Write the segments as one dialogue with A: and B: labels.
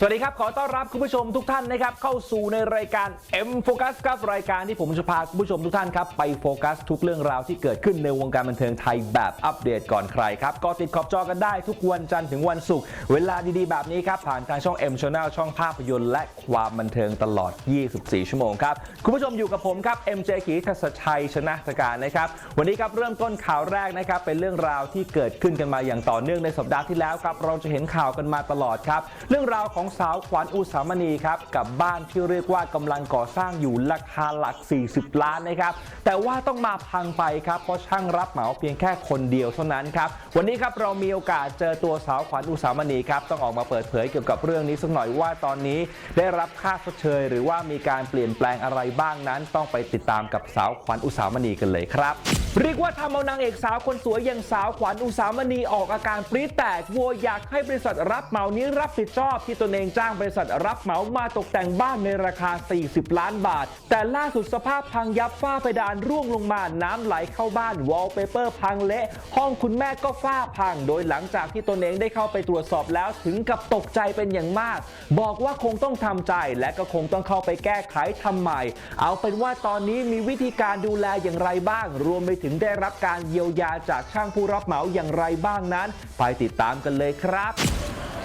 A: สวัสดีครับ ขอต้อนรับคุณผู้ชมทุกท่านนะครับเข้าสู่ในรายการ M Focus ครับรายการที่ผมจะพาคุณผู้ชมทุกท่านครับไปโฟกัสทุกเรื่องราวที่เกิดขึ้นในวงการบันเทิงไทยแบบอัปเดตก่อนใครครับก็ติดขอบจอกันได้ทุกวันจันทร์ถึงวันศุกร์เวลาดีๆแบบนี้ครับผ่านทางช่อง M Channel ช่องภาพยนตร์และความบันเทิงตลอด 24 ชั่วโมงครับคุณผู้ชมอยู่กับผมครับ MJ กีทัศชัยชนะสการนะครับวันนี้ครับเริ่มต้นข่าวแรกนะครับเป็นเรื่องราวที่เกิดขึ้นกันมาอย่างต่อเนื่องในสัปดาห์ที่แล้วครับเราจะเห็นข่าวกันมาตลอดครับเรื่องราวของสาวขวัญอุสามณีครับกับบ้านที่เรียกว่ากำลังก่อสร้างอยู่ราคาหลัก 40 ล้านนะครับแต่ว่าต้องมาพังไปครับเพราะช่างรับเหมาเพียงแค่คนเดียวเท่านั้นครับวันนี้ครับเรามีโอกาสเจอตัวสาวขวัญอุสามณีครับต้องออกมาเปิดเผยเกี่ยวกับเรื่องนี้สักหน่อยว่าตอนนี้ได้รับค่าชดเชย หรือว่ามีการเปลี่ยนแปลงอะไรบ้างนั้น ต้องไปติดตามกับสาวขวัญอุสามณีกันเลยครับ เรียกว่าทำเอานางเอกสาวคนสวยอย่างสาวขวัญอุสามณีออกอาการปรี๊ดแตกวัวอยากให้บริษัทรับเหมานี้รับผิดชอบที่ตนเองจ้างบริษัทรับเหมามาตกแต่งบ้านในราคา 40 ล้านบาท แต่ล่าสุดสภาพพังยับฝ้าเพดานร่วงลงมาน้ำไหลเข้าบ้านวอลเปเปอร์พังเละ ห้องคุณแม่ก็ฝ้าพัง โดยหลังจากที่ตนเองได้เข้าไปตรวจสอบแล้วถึงกับตกใจเป็นอย่างมาก บอกว่าคงต้องทำใจและก็คงต้องเข้าไปแก้ไขทำใหม่ เอาเป็นว่าตอนนี้มีวิธีการดูแลอย่างไรบ้างรวมไปถึงได้รับการเยียวยาจากช่างผู้รับเหมาอย่างไรบ้างนั้น ไปติดตามกันเลยครับ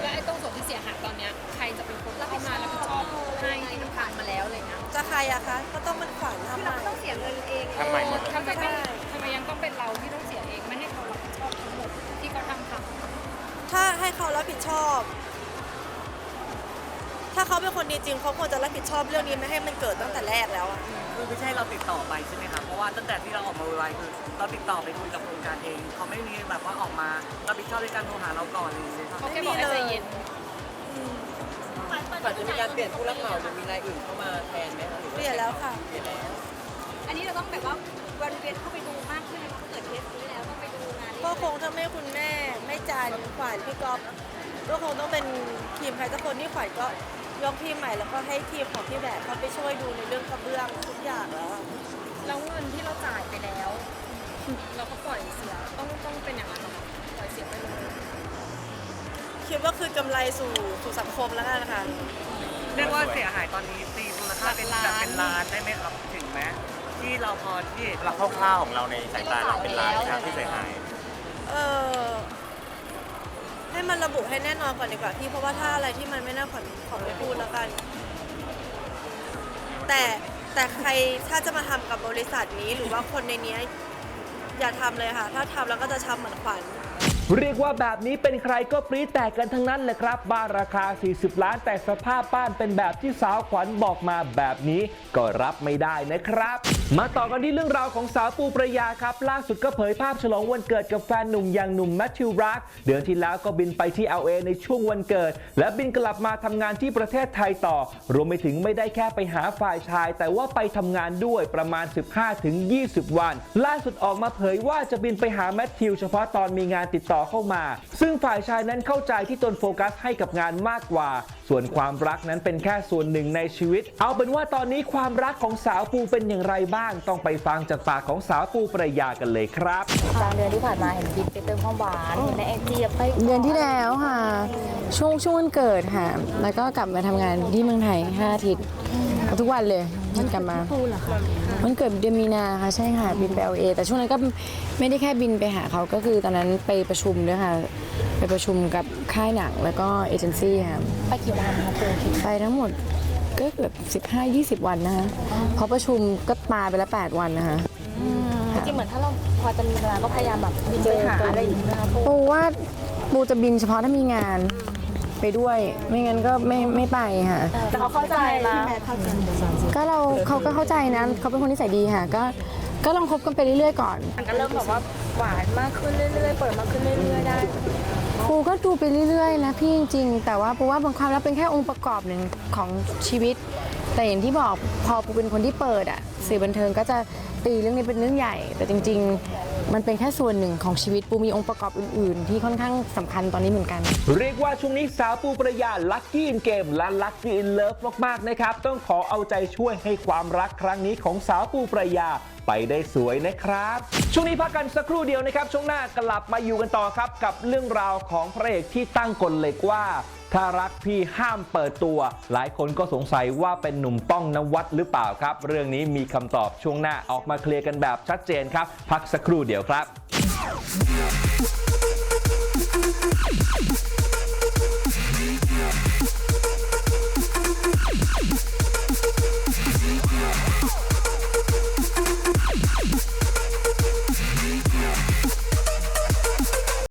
B: แล้วไอ้ตรงส่วนที่เสียหายตอนเนี้ยใครจะเป็นคนรับผิดชอบรับผิดชอบให้ที่มันผ่านมาแล้วอะไรเงี้ย
C: จะใครอะคะ ก็ต้องเป็นขวัญทำ
B: คือ
C: ไม
B: เราก็ต้องเสียเงินเอง
D: ทำไมหมด
B: ทำไมไม่ทำไมยังต้องเป็นเราที่ต้องเสียเองไม่ให้เขารับผิดชอบทั้งหมดที่เขาทำทำ
C: ถ้าให้เขารับผิดชอบถ้าเขาเป็นคนดีจริงเขาควรจะรับผิดชอบเรื่องนี้ไม่ให้มันเกิดตั้งแต่แรกแล้วอะ
E: คือไม่ใช่เราติดต่อไปใช่ไหมคะ เพราะว่าตั้งแต่ที่เราออกมาไวๆคือเราติดต่อไปคุยกับโครงการเอง เขาไม่มีแบบว่าออกมารับผิดชอบในการโทรหาเราก่อนเลยใช่ไหม
B: เขาแค่บอกให้ใจเย็น
F: ก่อนจะมีการเปลี่ยนผู้รับเหมาหรือมีรายอื่นเข้ามาแทนไหมคะหรือ
C: เปลี่ยนแล้วค่ะ
F: เปลี่ยนแล้ว
B: อันนี้เราต้องแบบว่าวันเวียนเข้าไปดูมากขึ้นเพราะเกิดเคสนี้แล้วต้องไปดูงานนี้
C: ก็คงถ้าไม่คุณแม่ไม่จานขวัญพี่ก๊อฟก็คงต้องเป็นทีมใครสักคนที่ขวัญก็ ยกทีมใหม่แล้วก็ให้ทีมของพี่แบบเขาไปช่วยดูในเรื่องกระเบื้องทุกอย่างแล้วอะ
B: แล้วเงินที่เราจ่ายไปแล้ว เราก็ปล่อยเสียต้องต้องเป็นอย่างนั้นเหรอคะปล่อยเสียไปเลย
C: คิดว่าคือกำไรสู่สู่สังคมแล้วกันนะคะ
E: เรียกว่าเสียหายตอนนี้ตีมูลค่าเป็นแบบเป็นล้านได้ไหมครับถึงไหมที่เราพอที่
D: เราคร่าวๆของเราในสายตาเราเป็นล้านนะครับที่เสียหาย
C: เออ ให้มันระบุให้แน่นอนก่อนดีกว่าพี่เพราะว่าถ้าอะไรที่มันไม่น่าขอขอไม่พูดแล้วกัน แต่แต่ใครถ้าจะมาทำกับบริษัทนี้หรือว่าคนในนี้อย่าทำเลยค่ะ ถ้าทำแล้วก็จะทำเหมือนขวัญ
A: เรียกว่าแบบนี้เป็นใครก็ปรี๊ดแตกกันทั้งนั้นแหละครับ บ้านราคา 40 ล้านแต่สภาพบ้านเป็นแบบที่สาวขวัญบอกมาแบบนี้ ก็รับไม่ได้นะครับ มาต่อกันที่เรื่องราวของสาวปูประยาครับ ล่าสุดก็เผยภาพฉลองวันเกิดกับแฟนหนุ่มอย่างหนุ่มแมทธิวรักเดือนที่แล้วก็บินไปที่ LA ในช่วงวันเกิด และบินกลับมาทำงานที่ประเทศไทยต่อ รวมไปถึงไม่ได้แค่ไปหาฝ่ายชาย แต่ว่าไปทำงานด้วยประมาณ 15-20 วัน ล่าสุดออกมาเผยว่าจะบินไปหาแมทธิวเฉพาะตอนมีงานติดต่อเข้ามา ซึ่งฝ่ายชายนั้นเข้าใจที่ตนโฟกัสให้กับงานมากกว่า ส่วนความรักนั้นเป็นแค่ส่วนหนึ่งในชีวิต เอาเป็นว่าตอนนี้ความรักของสาวปูเป็นอย่างไรบ้าง ต้องไปฟังจากปากของสาวปูประยากันเลยครับ
G: กลางเดือนที่ผ่านมาเห็นบินไปเติมความหวานเห็นในไอจีไป
H: เดือนที่แล้วค่ะ ช่วงช่วงวันเกิดค่ะ แล้วก็กลับมาทำงานที่เมืองไทย5อาทิตย์ ทุกวันเลยมันกลับมาวันเกิดเดือนมีนาค่ะใช่ค่ะบินไปเอเอแต่ช่วงนั้นก็ไม่ได้แค่บินไปหาเขาก็คือตอนนั้นไปประชุมด้วยค่ะ ไปประชุมกับค่ายหนังแล้วก็เอเจนซี่ค่ะ
G: ไปกี่วันคะปูคิด
H: ไปทั้งหมดก็เกือบ15-20 วันนะคะเพราะประชุมก็ปาไปแล้ว8วันนะคะ
G: จริงๆเหมือนถ้าเราพอจะมีเวลาก็พยายามแบบบินไปหาอะไรอย่างเงี้ยนะคะปู
H: ปูว่าปูจะบินเฉพาะถ้ามีงาน ไปด้วย ไม่งั้นก็ไม่ไม่ไปค่ะ
G: แต่เขาเข้าใจแล้ว
H: ก็เราเขาก็เข้าใจนะเขาเป็นคนนิสัยดีค่ะ ก็ก็ลองคบกันไปเรื่อยๆก่อน
G: มันก็เริ่มแบบว่าหวานมากขึ้นเรื่อยๆ เปิดมากขึ้นเรื่อยๆได้
H: ปูก็ดูไปเรื่อยๆนะพี่จริงๆ แต่ว่าปูว่าบางความรักเป็นแค่องค์ประกอบหนึ่งของชีวิต แต่อย่างที่บอกพอปูเป็นคนที่เปิดอะสื่อบันเทิงก็จะตีเรื่องนี้เป็นเรื่องใหญ่ แต่จริง ๆ มันเป็นแค่ส่วนหนึ่งของชีวิตปูมีองค์ประกอบอื่น ๆ ที่ค่อนข้างสำคัญตอนนี้เหมือนกัน
A: เรียกว่าช่วงนี้สาวปูประยาลัคกี้อินเกมและลัคกี้อินเลิฟมาก ๆ นะครับ ต้องขอเอาใจช่วยให้ความรักครั้งนี้ของสาวปูประยาไปได้สวยนะครับ ช่วงนี้พักกันสักครู่เดียวนะครับ ช่วงหน้ากลับมาอยู่กันต่อครับ กับเรื่องราวของพระเอกที่ตั้งกลเหล็กว่า ถ้ารักพี่ห้ามเปิดตัว หลายคนก็สงสัยว่าเป็นหนุ่มป้องนวัดหรือเปล่าครับ เรื่องนี้มีคำตอบช่วงหน้าออกมาเคลียร์กันแบบชัดเจนครับ พักสักครู่เดียวครับ